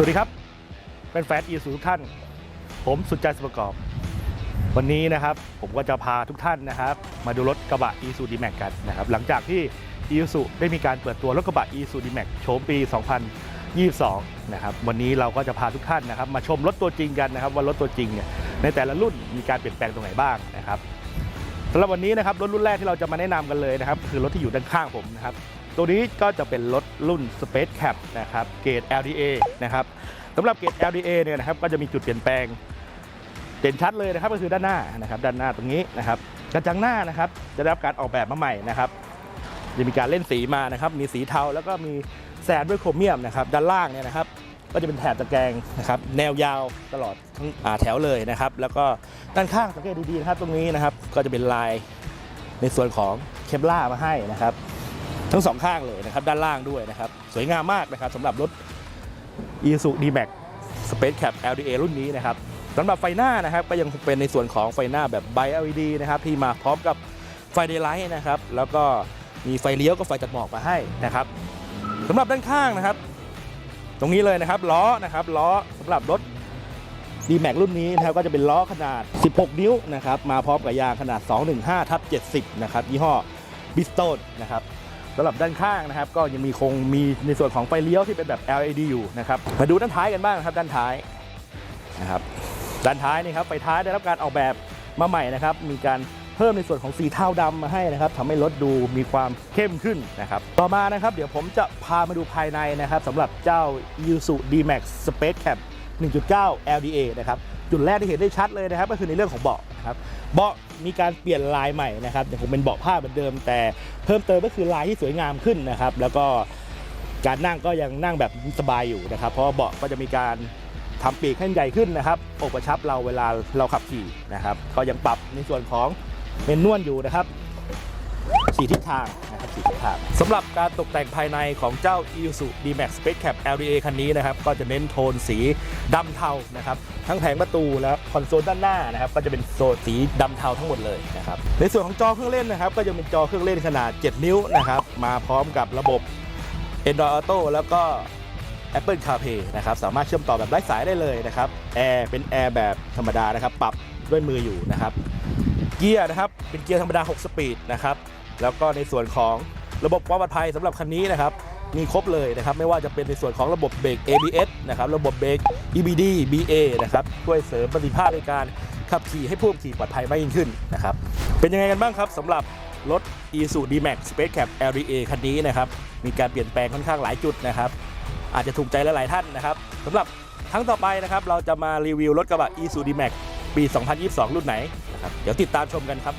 สวัสดีครับเป็นแฟนอีสุทุกท่าน ผมสุดใจสุประกอบ วันนี้นะครับผมก็จะพาทุกท่านนะครับ มาดูรถกระบะ e s u d m a x กันนะครับ หลังจากที่ e s u ได้มีการเปิดตัวรถกระบะ e s u d m a x โฉมปี 2022 นะครับ วันนี้เราก็จะพาทุกท่านนะครับ มาชมรถตัวจริงกันนะครับ ว่ารถตัวจริงเนี่ยในแต่ละรุ่นมีการเปลี่ยนแปลงตรงไหนบ้างนะครับสำหรับวันนี้นะครับรถรุ่นแรกที่เราจะมาแนะนำกันเลยนะครับ คือรถที่อยู่ด้านข้างผมนะครับ ตัวนี้ก็จะเป็นรถรุ่น Space Cap นะครับเกรด LDA นะครับสำหรับเกรด LDA เนี่ยนะครับก็จะมีจุดเปลี่ยนแปลงเด่นชัดเลยนะครับก็คือด้านหน้านะครับด้านหน้าตรงนี้นะครับกระจังหน้านะครับจะได้รับการออกแบบมาใหม่นะครับจะมีการเล่นสีมานะครับมีสีเทาแล้วก็มีแซนด้วยโครเมียมนะครับด้านล่างเนี่ยนะครับก็จะเป็นแถบตะแกรงนะครับแนวยาวตลอดทั้งแถวเลยนะครับ แล้วก็ด้านข้างสังเกตดีๆนะครับตรงนี้นะครับก็จะเป็นลายในส่วนของเคปล่ามาให้นะครับ ทั้งสองข้างเลยนะครับด้านล่างด้วยนะครับสวยงามมากนะครับสำหรับรถ i s u D-Max Space Cap LDA รุ่นนี้นะครับสำหรับไฟหน้านะครับก็ยังเป็นในส่วนของไฟหน้าแบบ Bi LED นะครับที่มาพร้อมกับไฟเดย์ไลท์นะครับแล้วก็มีไฟเลี้ยวกับไฟตัดหมอกมาให้นะครับสำหรับด้านข้างนะครับ ตรงนี้เลยนะครับล้อนะครับล้อสำหรับรถ D-Max รุ่นนี้นะครับก็จะเป็นล้อขนาด 16 นิ้วนะครับมาพร้อมกับยางขนาด 215ทับ70 นะครับยี่ห้อ b i s t o n นะครับ สำหรับด้านข้างนะครับก็ยังมีคงมีในส่วนของไฟเลี้ยวที่เป็นแบบ LED อยู่นะครับมาดูด้านท้ายกันบ้างครับด้านท้ายนะครับด้านท้ายนี่ครับไฟท้ายได้รับการออกแบบมาใหม่นะครับมีการเพิ่มในส่วนของสีเทาดำมาให้นะครับทำให้รถดูมีความเข้มขึ้นนะครับต่อมานะครับเดี๋ยวผมจะพามาดูภายในนะครับสำหรับเจ้า i s u D-Max Space Cap 1.9 LDA นะครับ จุดแรกที่เห็นได้ชัดเลยนะครับ ก็คือในเรื่องของเบาะนะครับเบาะมีการเปลี่ยนลายใหม่นะครับยังคงเป็นเบาะผ้าเหมือนเดิม แต่เพิ่มเติมก็คือลายที่สวยงามขึ้นนะครับ แล้วก็การนั่งก็ยังนั่งแบบสบายอยู่นะครับ เพราะเบาะก็จะมีการทำปีกให้ใหญ่ขึ้นนะครับอกกระชับเราเวลาเราขับขี่นะครับก็ยังปรับในส่วนของเมนนวลอยู่นะครับ สีทิศทางนะครับสีทิศทางสำหรับการตกแต่งภายในของเจ้า Isuzu D-Max Space Cap LDA คันนี้นะครับก็จะเน้นโทนสีดำเทานะครับทั้งแผงประตูและคอนโซลด้านหน้านะครับก็จะเป็นโซนสีดำเทาทั้งหมดเลยนะครับในส่วนของจอเครื่องเล่นนะครับ ก็จะเป็นจอเครื่องเล่นขนาด 7 นิ้วนะครับมาพร้อมกับระบบ Android Auto แล้วก็ Apple CarPlay นะครับสามารถเชื่อมต่อแบบไร้สายได้เลยนะครับแอร์เป็นแอร์แบบธรรมดานะครับปรับด้วยมืออยู่นะครับเกียร์นะครับเป็นเกียร์ธรรมดา 6 สปีดนะครับ แล้วก็ในส่วนของระบบความปลอดภัยสำหรับคันนี้นะครับมีครบเลยนะครับไม่ว่าจะเป็นในส่วนของระบบเบรก ABS นะครับระบบเบรก EBD BA นะครับช่วยเสริมประสิทธิภาพในการขับขี่ให้ผู้ขับขี่ปลอดภัยมากยิ่งขึ้นนะครับเป็นยังไงกันบ้างครับสำหรับรถ Isuzu D-Max Space Cap LDA คันนี้นะครับมีการเปลี่ยนแปลงค่อนข้างหลายจุดนะครับอาจจะถูกใจหลายๆท่านนะครับสำหรับครั้งต่อไปนะครับเราจะมารีวิวรถกระบะ Isuzu D-Max ปี 2022 รุ่นไหนนะครับเดี๋ยวติดตามชมกันครับ